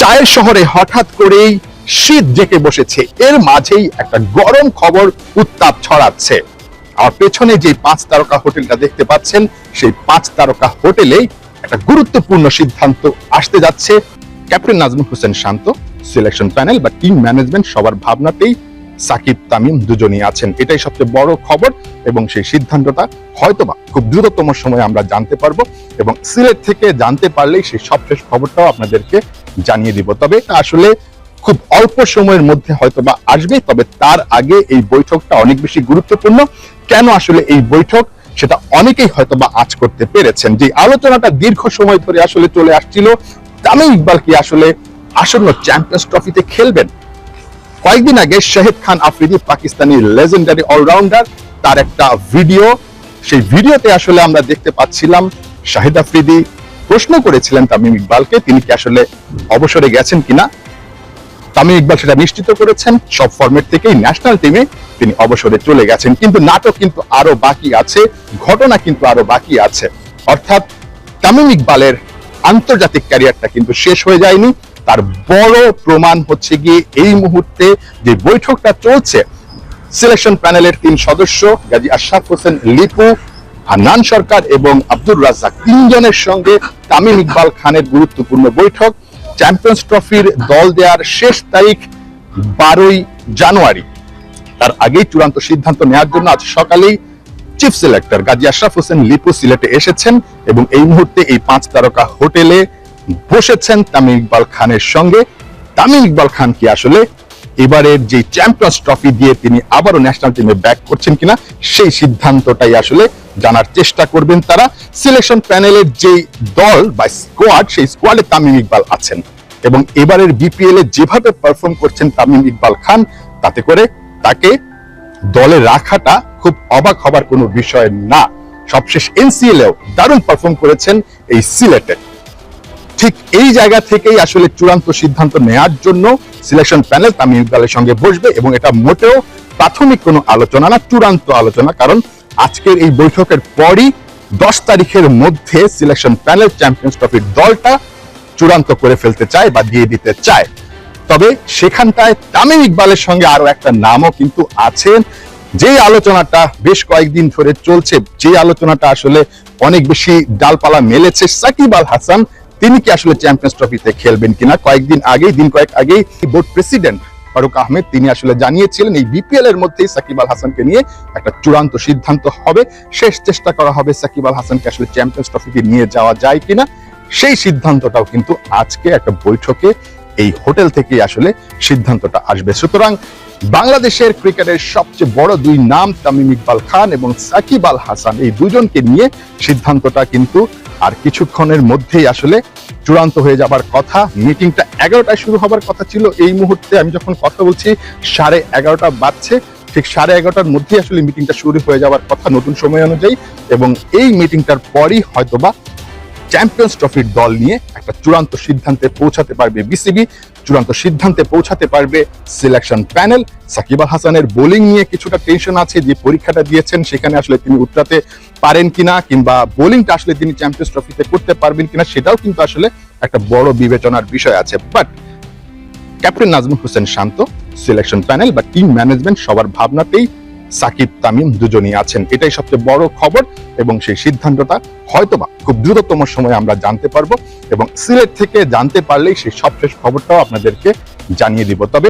চায়ের শহরে হঠাৎ করেই শীত ডেকে বসেছে। এর মাঝেই একটা গরম খবর উত্তাপ ছড়াচ্ছে। আর পেছনে যে পাঁচ তারকা হোটেলটা দেখতে পাচ্ছেন, সেই পাঁচ তারকা হোটেলে একটা গুরুত্বপূর্ণ সিদ্ধান্ত আসতে যাচ্ছে। Captain Nazmul Hossain Shanto, selection panel বা টিম ম্যানেজমেন্ট সবার ভাবনাতেই সাকিব, তামিম দুজনই আছেন। এটাই সবচেয়ে বড় খবর এবং সেই সিদ্ধান্তটা হয়তোবা খুব দ্রুততম সময়ে আমরা জানতে পারব এবং সিলেট থেকে জানতে পারলেই সেই সবশেষ খবরটাও আপনাদেরকে জানিয়ে দিব। তবে আসলে খুব অল্প সময়ের মধ্যে হয়তোবা আসবে, তবে তার আগে এই বৈঠকটা অনেক বেশি গুরুত্বপূর্ণ। কেন আসলে এই বৈঠক? সেটা অনেকেই হয়তোবা আজ করতে পেরেছেন। যে আলোচনাটা দীর্ঘ সময় ধরে আসলে চলে আসছিল, তামিম ইকবাল কি আসলে আসন্ন চ্যাম্পিয়ন্স ট্রফিতে খেলবেন? কয়েকদিন আগে শাহিদ খান আফ্রিদি পাকিস্তানি লেজেন্ডারি অলরাউন্ডার তার একটা ভিডিও সেই ভিডিওতে আসলে আমরা দেখতে পাচ্ছিলাম শাহিদ আফ্রিদি প্রশ্ন করেছিলেন তামিম ইকবালকে, তিনি কি আসলে অবসরে গেছেন কিনা? তামিম ইকবাল সেটা নিশ্চিত করেছেন, সব ফরম্যাট থেকেই ন্যাশনাল টিমে তিনি অবসরে চলে গেছেন। কিন্তু নাটক কিন্তু আরও বাকি আছে, ঘটনা কিন্তু আরও বাকি আছে। অর্থাৎ তামিম ইকবালের আন্তর্জাতিক ক্যারিয়ারটা কিন্তু শেষ হয়ে যায়নি। তার বড় প্রমাণ হচ্ছে গিয়ে এই মুহূর্তে যে বৈঠকটা চলছে সিলেকশন প্যানেলের তিন সদস্য, গাজী আশরাফ হোসেন, লিপু, হান্নান সরকার এবং আব্দুর রাজ্জাক, তিনজনের সঙ্গে তামিম ইকবাল খানের গুরুত্বপূর্ণ বৈঠক। চ্যাম্পিয়ন্স ট্রফির দল দেওয়ার শেষ তারিখ বারোই জানুয়ারি। তার আগেই চূড়ান্ত সিদ্ধান্ত নেওয়ার জন্য আজ সকালেই চিফ সিলেক্টর গাজী আশরাফ হোসেন লিপু সিলেটে এসেছেন এবং এই মুহূর্তে এই পাঁচ তারকা হোটেলে বসেছেন তামিম ইকবাল খানের সঙ্গে। তামিম ইকবাল খান কি আসলে এবারের যে চ্যাম্পিয়ন্স ট্রফি দিয়ে তিনি আবারও ন্যাশনাল টিমে ব্যাক করছেন কিনা, সেই সিদ্ধান্তটাই আসলে জানার চেষ্টা করবেন তারা। সিলেকশন প্যানেলের যে দল বা স্কোয়াড সেই স্কোয়াডে তামিম ইকবাল আছেন। এবং এবারের বিপিএল এ যেভাবে পারফর্ম করছেন তামিম ইকবাল খান, তাতে করে তাকে দলে রাখাটা খুব অবাক হবার কোনো বিষয় না। সবশেষ এনসিএল এও দারুণ পারফর্ম করেছেন এই সিলেটে ঠিক এই জায়গা থেকেই আসলে চূড়ান্ত সিদ্ধান্ত নেয়ার জন্য সিলেকশন প্যানেল তামিম ইকবালের সঙ্গে বসবে এবং এটা মোটেও প্রাথমিক কোনো আলোচনা না, চূড়ান্ত আলোচনা। কারণ আজকের এই বৈঠকের পরই দশ তারিখের মধ্যে সিলেকশন প্যানেল চ্যাম্পিয়ন্স ট্রফির দলটা চূড়ান্ত করে ফেলতে চায় বা দিয়ে দিতে চায়। তবে সেখানটায় তামিম ইকবালের সঙ্গে আরও একটা নামও কিন্তু আছেন যে আলোচনাটা বেশ কয়েকদিন ধরে চলছে যে আলোচনাটা আসলে অনেক বেশি ডালপালা মেলেছে, সাকিব আল হাসান তিনি কি আসলে চ্যাম্পিয়ন্স ট্রফিতে খেলবেন কিনা? কয়েকদিন আগেই, দিন কয়েক আগেই বোর্ড প্রেসিডেন্ট ফারুক আহমেদ তিনি আসলে জানিয়েছিলেন, এই বিপিএল এর মধ্যেই সাকিব আল হাসানকে নিয়ে একটা চূড়ান্ত সিদ্ধান্ত হবে। শেষ চেষ্টা করা হবে সাকিব আল হাসানকে আসলে চ্যাম্পিয়ন্স ট্রফিতে নিয়ে যাওয়া যায় কিনা? সেই সিদ্ধান্তটাও কিন্তু আজকে একটা বৈঠকে এই হোটেল থেকে আসলে সিদ্ধান্তটা আসবে। সুতরাং বাংলাদেশের ক্রিকেটের সবচেয়ে বড় দুই নাম তামিম ইকবাল খান এবং সাকিব আল হাসান, এই দুজনকে নিয়ে সিদ্ধান্তটা কিন্তু আর কিছুক্ষণের মধ্যেই আসলে চূড়ান্ত হয়ে যাবার কথা। মিটিংটা এগারোটায় শুরু হবার কথা ছিল। এই মুহূর্তে আমি যখন কথা বলছি, সাড়ে এগারোটা বাজছে। ঠিক সাড়ে এগারোটার মধ্যে আসলে মিটিংটা শুরু হয়ে যাওয়ার কথা নতুন সময় অনুযায়ী এবং এই মিটিংটার পরই হয়তোবা চ্যাম্পিয়ন্স ট্রফির দল নিয়ে একটা চূড়ান্ত সিদ্ধান্তে পৌঁছাতে পারবে বিসিবি চূড়ান্ত সিদ্ধান্তে পৌঁছাতে পারবে সিলেকশন প্যানেল সাকিব আল হাসানের বোলিং নিয়ে কিছুটা টেনশন আছে, যে পরীক্ষাটা দিয়েছেন, সেখানে আসলে তিনি উত্তরাতে পারেন কিনা, কিংবা বোলিংটা আসলে তিনি চ্যাম্পিয়ন্স ট্রফিতে করতে পারবেন কিনা, সেটাও কিন্তু আসলে একটা বড় বিবেচনার বিষয় আছে। But captain Nazmul Hossain Shanto selection panel বা টিম ম্যানেজমেন্ট সবার ভাবনাতেই সাকিব, তামিম দুজনই আছেন। এটাই সবচেয়ে বড় খবর এবং সেই সিদ্ধান্তটা হয়তোবা খুব দ্রুততম সময়ে আমরা জানতে পারব এবং সিলেট থেকে জানতে পারলেই সেই সবশেষ খবরটাও আপনাদেরকে জানিয়ে দিব। তবে